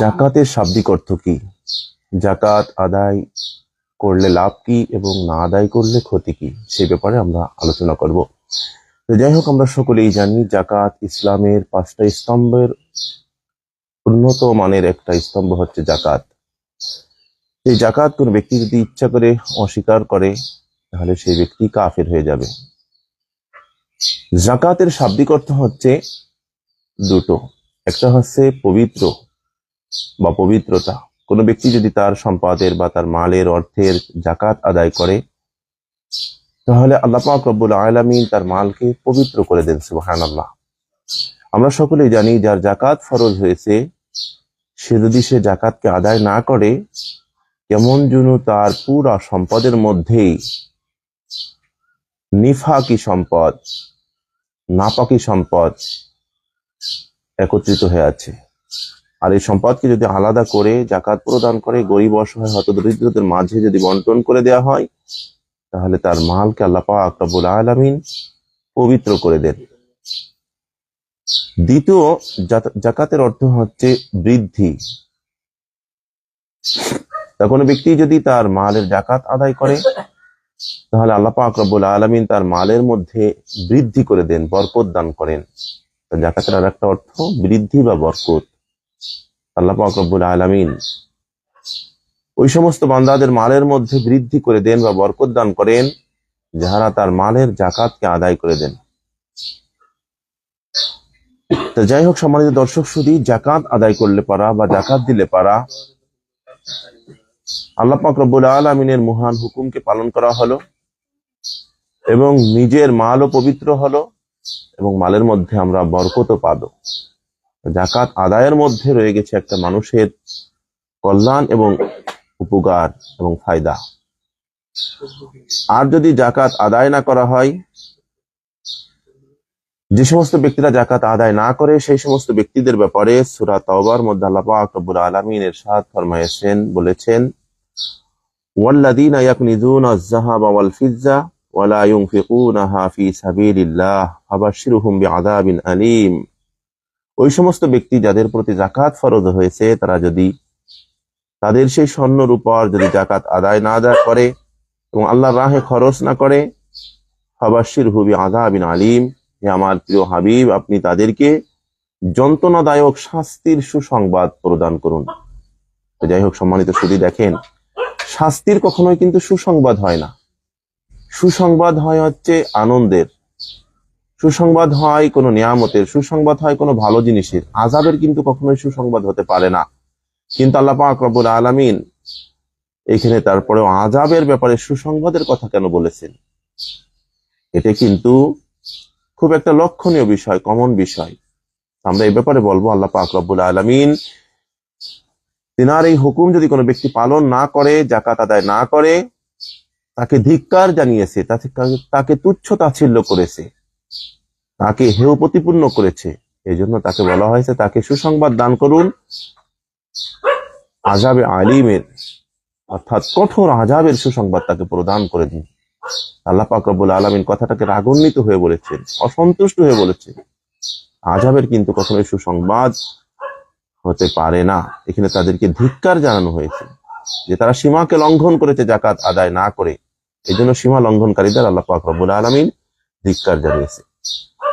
জাকাতের শাব্দিক অর্থ কি? জাকাত আদায় করলে লাভ কি এবং না আদায় করলে ক্ষতি কি? সেই ব্যাপারে আমরা আলোচনা করব। তো যাই হোক, আমরা সকলেই জানি জাকাত ইসলামের পাঁচটা স্তম্ভের উন্নত মানের একটা স্তম্ভ হচ্ছে জাকাত। এই জাকাত কোন ব্যক্তি যদি ইচ্ছা করে অস্বীকার করে, তাহলে সেই ব্যক্তি কাফের হয়ে যাবে। জাকাতের শাব্দিক অর্থ হচ্ছে দুটো। একটা হচ্ছে পবিত্র বা পবিত্রতা। কোনো ব্যক্তি যদি তার সম্পদের বা তার মালের অর্থের জাকাত আদায় করে, তাহলে আল্লাহ পাক রব্বুল আলামিন তার মালকে পবিত্র করে দেন সুবহান আল্লাহ আমরা সকলেই জানি যার জাকাত ফরজ হয়েছে, সে যদি সে জাকাতকে আদায় না করে, কেমন যেন তার পুরা সম্পদের মধ্যেই নিফাকি সম্পদ, নাপাকি সম্পদ একত্রিত হয়ে আছে। আর এই সম্পদকে যদি আলাদা করে জাকাত প্রদান করে, গরিব অসহায় হত দরিদ্রদের মাঝে যদি বন্টন করে দেওয়া হয়, তাহলে তার মালকে আল্লাহ পাক রব্বুল আলামিন পবিত্র করে দেন। দ্বিতীয় জাকাতের অর্থ হচ্ছে বৃদ্ধি। তা কোনো ব্যক্তি যদি তার মালের জাকাত আদায় করে, তাহলে আল্লাহ পাক রব্বুল আলামিন তার মালের মধ্যে বৃদ্ধি করে দেন, বরকত দান করেন। জাকাতের আর একটা অর্থ বৃদ্ধি বা বরকত। পাক রব্বুল ওই সমস্ত বান্দাদের মালের মধ্যে বৃদ্ধি করে দেন বা বরকত দান করেন, যাহারা তার মালের জাকাতকে আদায় করে দেন। তো যাই হোক, সম্মানিত দর্শক শুধু জাকাত আদায় করলে পারা বা জাকাত দিলে পারা, আল্লাহ পাক রব্বুল আলমিনের মহান হুকুমকে পালন করা হলো এবং নিজের মালও পবিত্র হলো এবং মালের মধ্যে আমরা বরকতও পাবো। জাকাত আদায়ের মধ্যে রয়ে গেছে একটা মানুষের কল্যাণ এবং উপকার এবং ফায়দা। আর যদি জাকাত আদায় না করা হয়, যে সমস্ত ব্যক্তিরা জাকাত আদায় না করে, সেই সমস্ত ব্যক্তিদের ব্যাপারে সুরা তওবার মধ্যে আল্লাহ পাক রব্বুল আলামিন ইরশাদ ফরমায়েছেন, বলেছেন, ওয়াল্লাযীনা ইয়াকনিজুনা আয-যাহাবা ওয়াল ফিজ্জা ওয়ালা ইউনফিকুনাহা ফি সাবিলিল্লাহ ফাবাশশিরহুম বিআযাবিন ওই সমস্ত ব্যক্তি যাদের প্রতি জাকাত ফরজ হয়েছে, তারা যদি তাদের সেই স্বর্ণ রূপার যদি জাকাত আদায় না আদায় করে এবং আল্লাহর রাহে খরচ না করে ফাবাশির হুবি আযাবিন আলিম। হে আমার প্রিয় হাবিব, আপনি তাদেরকে যন্ত্রণাদায়ক শাস্তির সুসংবাদ প্রদান করুন। যাই হোক, সম্মানিত শুধু দেখেন, শাস্তির কখনোই কিন্তু সুসংবাদ হয় না। সুসংবাদ হয় হচ্ছে আনন্দের। সুসংবাদ হয় কোনো নিয়ামতের, সুসংবাদ হয় কোনো ভালো জিনিসের। আজাবের কিন্তু কখনোই সুসংবাদ হতে পারে না। কিন্তু আল্লাহ পাক আলামিন এখানে তারপরেও আজাবের ব্যাপারে সুসংবাদের কথা কেন বলেছেন? এটা কিন্তু খুব একটা লক্ষণীয় বিষয় কমন বিষয়। আমরা এই ব্যাপারে বলব, আল্লাহ পাক আলামিন তিনার এই হুকুম যদি কোনো ব্যক্তি পালন না করে জাকাত আদায় না করে, তাকে ধিক্কার জানিয়েছে, তাকে তাকে তুচ্ছ তাচ্ছিল্য করেছে। তাকে হেয় প্রতিপূর্ণ করেছে। এই জন্য তাকে বলা হয়েছে, তাকে সুসংবাদ দান করুন। আজাবে আলিমের, অর্থাৎ কঠোর আজাবের সুসংবাদ তাকে প্রদান করে দিন। আল্লাহ পাক রব্বুল আলমিন কথাটাকে রাগান্বিত হয়ে বলেছেন, অসন্তুষ্ট হয়ে বলেছেন। আজাবের কিন্তু কখনোই সুসংবাদ হতে পারে না। এখানে তাদেরকে ধিক্কার জানানো হয়েছে যে তারা সীমাকে লঙ্ঘন করেছে জাকাত আদায় না করে। এই জন্য সীমা লঙ্ঘনকারীদের আল্লাহ পাক রব্বুল আলমিন ধিক্কার জানিয়েছে।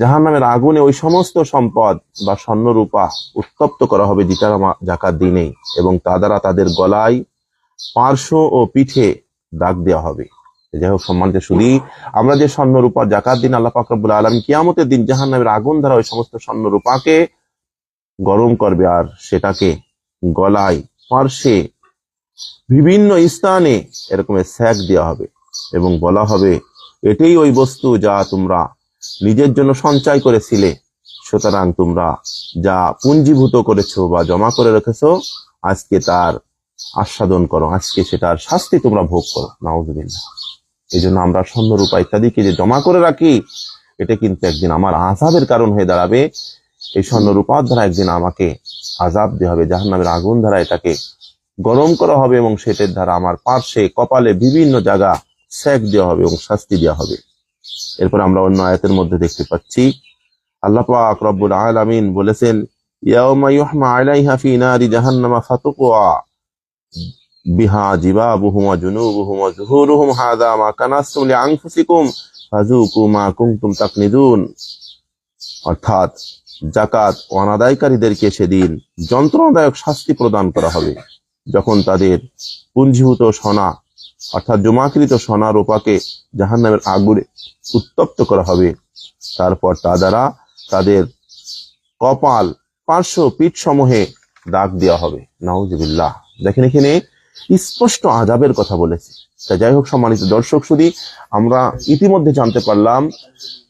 জাহান্নামের আগুনে ওই সমস্ত সম্পদ বা স্বর্ণরূপা উত্তপ্ত করা হবে যেটা জাকাত দিনে এবং তা দ্বারা তাদের গলায় পার্শ্ব ও পিঠে দাগ দেওয়া হবে। যাই হোক, সম্মানিত শুধু আমরা যে স্বর্ণরূপা জাকাত দিন আল্লাহ পাকরবুল আলম কিয়ামতের দিন জাহান্নামের আগুন দ্বারা ওই সমস্ত স্বর্ণরূপাকে গরম করবে আর সেটাকে গলায় পার্শ্বে বিভিন্ন স্থানে এরকমের স্যাক দেওয়া হবে, এবং বলা হবে, এটাই ওই বস্তু যা তোমরা নিজের জন্য সঞ্চয় করেছিলে। সুতরাং তোমরা যা পুঞ্জীভূত করেছ বা জমা করে রেখেছো, আজকে তার আস্বাদন করো। আজকে সেটার শাস্তি তোমরা ভোগ করো। নাউজুবিল্লাহ। এই জন্য আমরা স্বর্ণ রূপা ইত্যাদিকে যে জমা করে রাখি, এটা কিন্তু একদিন আমার আজাবের কারণ হয়ে দাঁড়াবে। এই স্বর্ণ রূপার দ্বারা একদিন আমাকে আজাব দেওয়া হবে জাহান নামের আগুন দ্বারা এটাকে গরম করা হবে এবং সেটার দ্বারা আমার পার্শ্বে, কপালে বিভিন্ন জায়গা সেক দেওয়া হবে এবং শাস্তি দেওয়া হবে। এরপর আমরা অন্য আয়াতের মধ্যে দেখতে পাচ্ছি, আল্লাহ বলেছেন জাহান্নামা বিহা অর্থাৎ জাকাত অনাদায়কারীদেরকে সেদিন যন্ত্রণাদায়ক শাস্তি প্রদান করা হবে, যখন তাদের পুঞ্জীভূত সোনা অর্থাৎ জমাকৃত সোনা রূপাকে জাহান্নামের আগুনে উত্তপ্ত করা হবে। তারপর তা দ্বারা তাদের কপাল, পার্শ্ব পিঠ সমূহে দাগ দেওয়া হবে। নাউজুবিল্লাহ। দেখেন এখানে স্পষ্ট আজাবের কথা বলেছে। তা যাই হোক, সম্মানিত দর্শক শুধু, আমরা ইতিমধ্যে জানতে পারলাম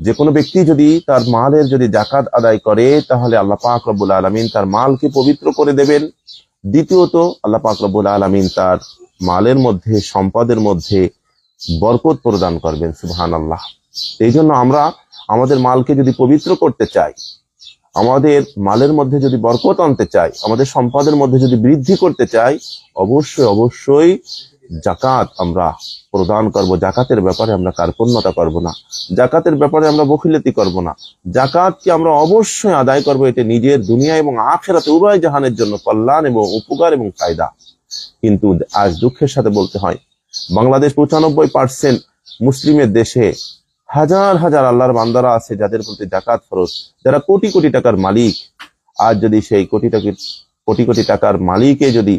যে কোনো ব্যক্তি যদি তার মালের যদি জাকাত আদায় করে, তাহলে আল্লাহ পাক রব্বুল আলমিন তার মালকে পবিত্র করে দেবেন। দ্বিতীয়ত, আল্লাহ পাক রব্বুল আলমিন তার মালের মধ্যে, সম্পদের মধ্যে বরকত প্রদান করবেন সুবহান আল্লাহ এই জন্য আমরা আমাদের মালকে যদি পবিত্র করতে চাই, আমাদের মালের মধ্যে যদি বরকত আনতে চাই, আমাদের সম্পদের মধ্যে যদি বৃদ্ধি করতে চাই, অবশ্যই অবশ্যই জাকাত আমরা প্রদান করব। জাকাতের ব্যাপারে আমরা কার্পণ্যতা করব না। জাকাতের ব্যাপারে আমরা বখিলতি করব না। জাকাতকে আমরা অবশ্যই আদায় করব। এতে নিজের দুনিয়া এবং আখেরাতে উভয় জাহানের জন্য কল্যাণ এবং উপকার এবং ফায়দা। কিন্তু আজ দুঃখের সাথে বলতে হয়, বাংলাদেশ পঁচানব্বই পার্সেন্ট মুসলিমের দেশে হাজার হাজার আল্লাহর বান্দারা আছে যাদের প্রতি জাকাত ফরজ, যারা কোটি কোটি টাকার মালিক। আজ যদি সেই কোটি টাকা কোটি কোটি টাকার মালিকে যদি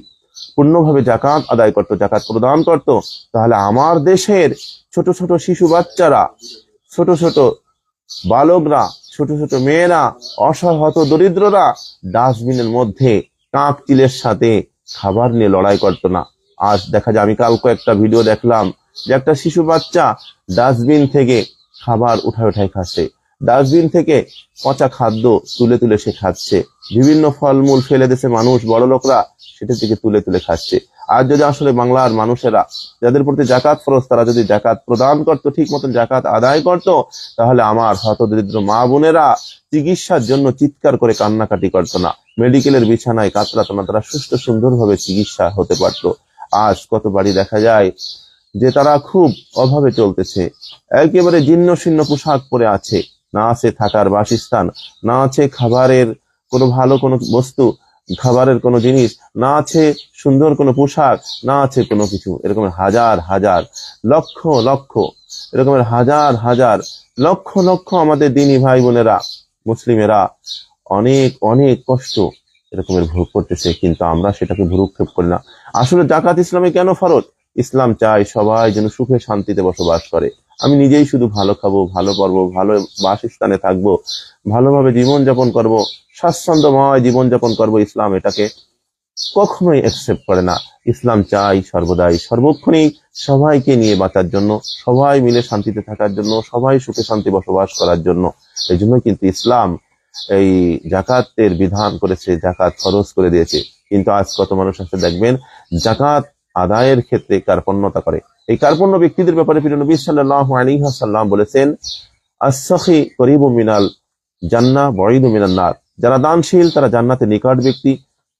পূর্ণভাবে জাকাত আদায় করত, জাকাত প্রদান করত, তাহলে আমার দেশের ছোট ছোট শিশু বাচ্চারা, ছোট ছোট বালকরা, ছোট ছোট মেয়েরা অসহত দরিদ্ররা ডাস্টবিনের মধ্যে কাক চিলের সাথে খাবার নিয়ে লড়াই করতো না। আজ দেখা যায়, আমি কালকে একটা ভিডিও দেখলাম যে একটা শিশু বাচ্চা ডাস্টবিন থেকে খাবার উঠায় উঠায় খাচ্ছে। ডাস্টবিন থেকে পচা খাদ্য তুলে তুলে সে খাচ্ছে। বিভিন্ন ফলমূল ফেলে দেশে মানুষ, বড় লোকরা সেটা থেকে তুলে তুলে খাচ্ছে। আর যদি আসলে বাংলার মানুষেরা, যাদের প্রতি জাকাত ফরজ, তারা যদি জাকাত প্রদান করতো ঠিক মতন জাকাত আদায় করত, তাহলে আমার হত দরিদ্র মা বোনেরা চিকিৎসার জন্য চিৎকার করে কান্নাকাটি করতো না। মেডিকেলের বিছানায় কাতরাতো না, তারা সুস্থ সুন্দরভাবে চিকিৎসা হতে পারতো। আজ কত বাড়ি দেখা যায় যে তারা খুব অভাবে চলতেছে। একেবারে জীর্ণ শীর্ণ পোশাক পরে আছে। না আছে থাকার বাসস্থান, না আছে খাবারের কোনো ভালো কোনো বস্তু, খাবারের কোনো জিনিস, না আছে সুন্দর কোনো পোশাক, না আছে কোনো কিছু। এরকমের হাজার হাজার, লক্ষ লক্ষ এরকমের হাজার হাজার, লক্ষ লক্ষ আমাদের দিনী ভাই বোনেরা, মুসলিমেরা অনেক অনেক কষ্ট এরকমের ভোগ করতেছে, কিন্তু আমরা সেটাকে ভুরুক্ষেপ করি না। আসলে জাকাত ইসলামে কেন ফরজ? ইসলাম চাই সবাই যেন সুখে শান্তিতে বসবাস করে। আমি নিজেই শুধু ভালো খাব, ভালো করব ভালো বাসস্থানে থাকব, ভালোভাবে জীবন যাপন করব, স্বাচ্ছন্দ্যময় জীবন যাপন করব ইসলাম এটাকে কখনোই অ্যাকসেপ্ট করে না। ইসলাম চাই সর্বদাই, সর্বক্ষণই সবাইকে নিয়ে বাঁচার জন্য, সবাই মিলে শান্তিতে থাকার জন্য, সবাই সুখে শান্তি বসবাস করার জন্য। এই জন্য কিন্তু ইসলাম এই জাকাতের বিধান করেছে, জাকাত খরচ করে দিয়েছে। কিন্তু আজ কত মানুষ আছে দেখবেন, জাকাত আদায়ের ক্ষেত্রে কার্পণ্যতা করে। এই কার্পণ্য ব্যক্তিদের ব্যাপারে প্রিয় নবী সাল্লাল্লাহু আলাইহি বলেছেন, আস-সাখী করিবু মিনাল জান্নাহ, বঈদু মিনান নার। যারা দানশীল, তারা জান্নাতে নিকট ব্যক্তি,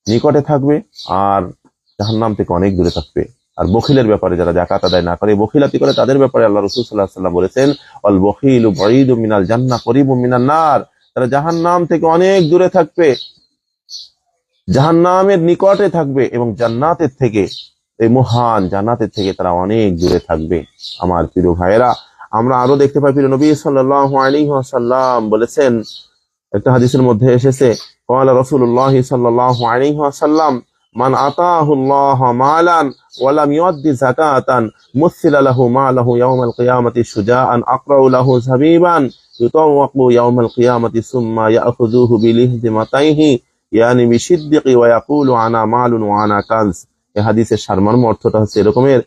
নিকটে থাকবে আর জাহান্নাম থেকে অনেক দূরে থাকবে। আর বখিলের ব্যাপারে যারা জাকাত আদায় না করে, বখিলাতি করে, তাদের ব্যাপারে আল্লাহ রসুল সাল্লাহ সাল্লাম বলেছেন অল বখিল বঈদু মিনাল জান্না করিব মিনান নার। তারা জাহান্নাম থেকে অনেক দূরে থাকবে, জাহান্নামের নিকটে থাকবে এবং জান্নাতের থেকে এই মহান জান্নাতের থেকে তারা অনেক দূরে থাকবে। আমার প্রিয় ভাইয়েরা, আমরা আরও দেখতে পাই, প্রিয় নবী সাল্লাল্লাহু আলাইহি বলেছেন, একটা হাদিসের মধ্যে এসেছে, ক্বালা রাসূলুল্লাহ সাল্লাল্লাহু আলাইহি মান আতাহুল্লাহ মালান ওয়ালাম ইউদ্দি যাকাতান মুসিলা লাহু মালাহু ইয়াউমাল কিয়ামাতি সুজাআন আকরাউ লাহু যাবিবান ইউতাওয়াকু ইয়াউমাল কিয়ামাতি সুম্মা ইয়াখুযুহু বিলিহদিমাতাইহি, ইয়ানি বিশিদ্দিকি ওয়া ইয়াকুলু আনা মালুন ওয়া আনা কানজ এ হাদিসের সারমর্ম অর্থটা হচ্ছে এরকমের।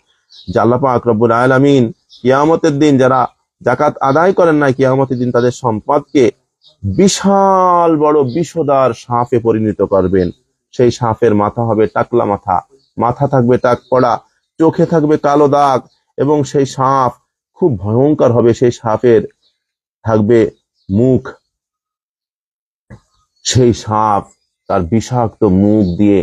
যে আল্লাপা আকরবুল আলমিন কিয়ামতের দিন যারা জাকাত আদায় করেন না কিয়ামতের দিন তাদের সম্পদকে বিশাল বড় বিষদার সাঁপে পরিণত করবেন। সেই সাঁপের মাথা হবে টাকলা মাথা। মাথা থাকবে টাক পড়া, চোখে থাকবে কালো দাগ এবং সেই সাঁপ খুব ভয়ঙ্কর হবে, সেই সাপের থাকবে মুখ। সেই সাপ তার বিষাক্ত মুখ দিয়ে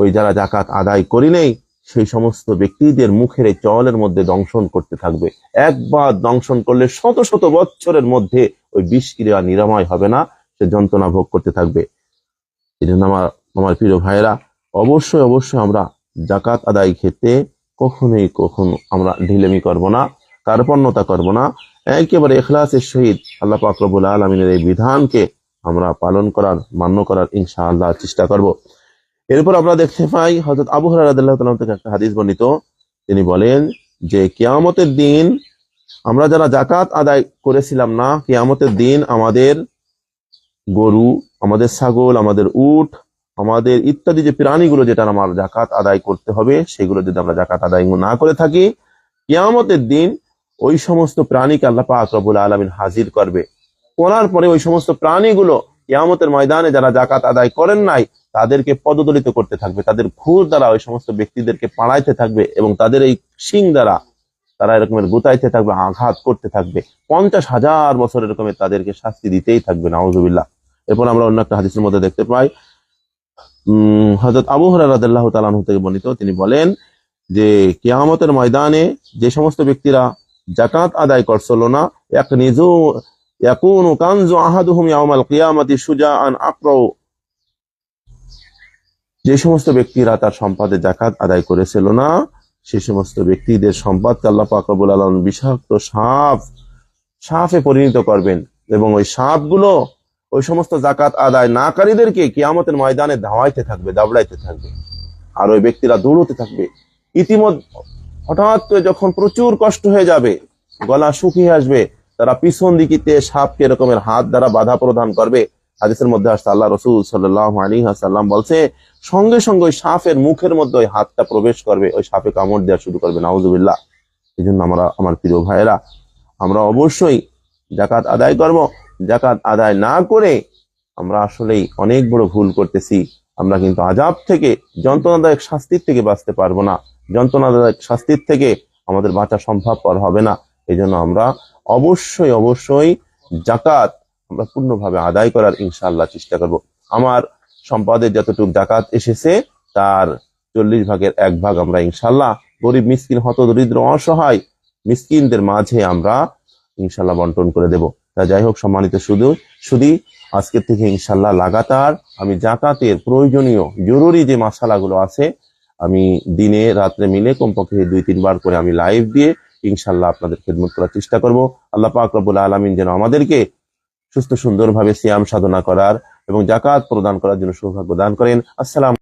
ওই যারা জাকাত আদায় করি নেই, সেই সমস্ত ব্যক্তিদের মুখের এই চলের মধ্যে দংশন করতে থাকবে। একবার দংশন করলে শত শত বছরের মধ্যে ওই বিষক্রিয়া নিরাময় হবে না, সে যন্ত্রণা ভোগ করতে থাকবে। এই জন্য আমার আমার প্রিয় ভাইয়েরা, অবশ্যই অবশ্যই আমরা জাকাত আদায় ক্ষেত্রে কখনোই, কখনো আমরা ঢিলেমি করব না, কার্পণ্যতা করব না। একেবারে এখলাসের সহিত আল্লাহ পাক রব্বুল আলমিনের এই বিধানকে আমরা পালন করার, মান্য করার ইনশাআল্লাহ চেষ্টা করব। এরপর আমরা দেখতে পাই হযরত আবু তাআলা থেকে একটা হাদিস বর্ণিত। তিনি বলেন যে, কিয়ামতের দিন আমরা যারা জাকাত আদায় করেছিলাম না, কিয়ামতের দিন আমাদের গরু, আমাদের ছাগল, আমাদের উট, আমাদের ইত্যাদি যে প্রাণীগুলো যেটা আমার জাকাত আদায় করতে হবে, সেগুলো যদি আমরা জাকাত আদায় না করে থাকি, কিয়ামতের দিন ওই সমস্ত প্রাণীকে আল্লাহ পাক রব্বুল আলামিন হাজির করবে। করার পরে ওই সমস্ত প্রাণীগুলো কিয়ামতের ময়দানে যারা জাকাত আদায় করেন নাই তাদেরকে পদদলিত করতে থাকবে। তাদের খুর দ্বারা ওই সমস্ত ব্যক্তিদেরকে পাড়াইতে থাকবে এবং তাদের এই শিং দ্বারা তারা এরকমের গুতাইতে থাকবে, আঘাত করতে থাকবে। পঞ্চাশ হাজার বছর এরকমের তাদেরকে শাস্তি দিতেই থাকবে, নাউজুবিল্লাহ। এরপর আমরা অন্য একটা হাদিসের মধ্যে দেখতে পাই। হজরত আবু হরাহ তালানহু থেকে বর্ণিত, তিনি বলেন যে, কিয়ামতের ময়দানে যে সমস্ত ব্যক্তিরা জাকাত আদায় করছিল না এক নিজু কানজু আহাদুহুম ইয়াউমাল কিয়ামাতি সুজাআন আকরাউ যে সমস্ত ব্যক্তিরা তার সম্পদে জাকাত আদায় করেছিল না, সে সমস্ত ব্যক্তিদের সম্পদকে আল্লাহ আলামিন বিষাক্ত সাপ, সাপে পরিণত করবেন এবং ওই সাপগুলো ওই সমস্ত জাকাত আদায় নাকারীদেরকে কিয়ামতের ময়দানে ধাওয়াইতে থাকবে, দাবড়াইতে থাকবে। আর ওই ব্যক্তিরা দৌড়তে থাকবে। ইতিমধ্যে হঠাৎ করে যখন প্রচুর কষ্ট হয়ে যাবে, গলা শুকিয়ে আসবে, তারা পিছন দিকিতে সাপকে এরকমের হাত দ্বারা বাধা প্রদান করবে হাদিসের মধ্যে আসছে, আল্লাহ রসুল সাল্লাহ আলী সাল্লাম বলছে, সঙ্গে সঙ্গে ওই সাপের মুখের মধ্যে ওই হাতটা প্রবেশ করবে, ওই সাপে কামড় দেওয়া শুরু করবে, নাউজুবিল্লাহ। এই জন্য আমরা, আমার প্রিয় ভাইয়েরা, আমরা অবশ্যই জাকাত আদায় করব। জাকাত আদায় না করে আমরা আসলেই অনেক বড় ভুল করতেছি। আমরা কিন্তু আজাব থেকে, যন্ত্রণাদায়ক শাস্তির থেকে বাঁচতে পারব না। যন্ত্রণাদায়ক শাস্তির থেকে আমাদের বাঁচা সম্ভবপর হবে না। এই জন্য আমরা অবশ্যই অবশ্যই জাকাত আমরা পূর্ণভাবে আদায় করার ইনশাআল্লাহ চেষ্টা করব। আমার সম্পদের যতটুকু ডাকাত এসেছে, তার চল্লিশ ভাগের এক ভাগ আমরা ইনশাল্লাহ গরিব মিসকিন, হত দরিদ্র, অসহায় মিসকিনদের মাঝে আমরা ইনশাল্লাহ বন্টন করে দেব। তা যাই হোক, সম্মানিত শুধু শুধু আজকের থেকে ইনশাল্লাহ লাগাতার আমি জাকাতের প্রয়োজনীয়, জরুরি যে মশালাগুলো আছে, আমি দিনে রাত্রে মিলে কমপক্ষে দুই, তিনবার করে আমি লাইভ দিয়ে ইনশাল্লাহ আপনাদের খেদমত করার চেষ্টা করব। আল্লাহ পাক রব্বুল আলমিন যেন আমাদেরকে সুস্থ সুন্দরভাবে সিয়াম সাধনা করার এবং জাকাত প্রদান করার জন্য সৌভাগ্য দান করেন। আসসালাম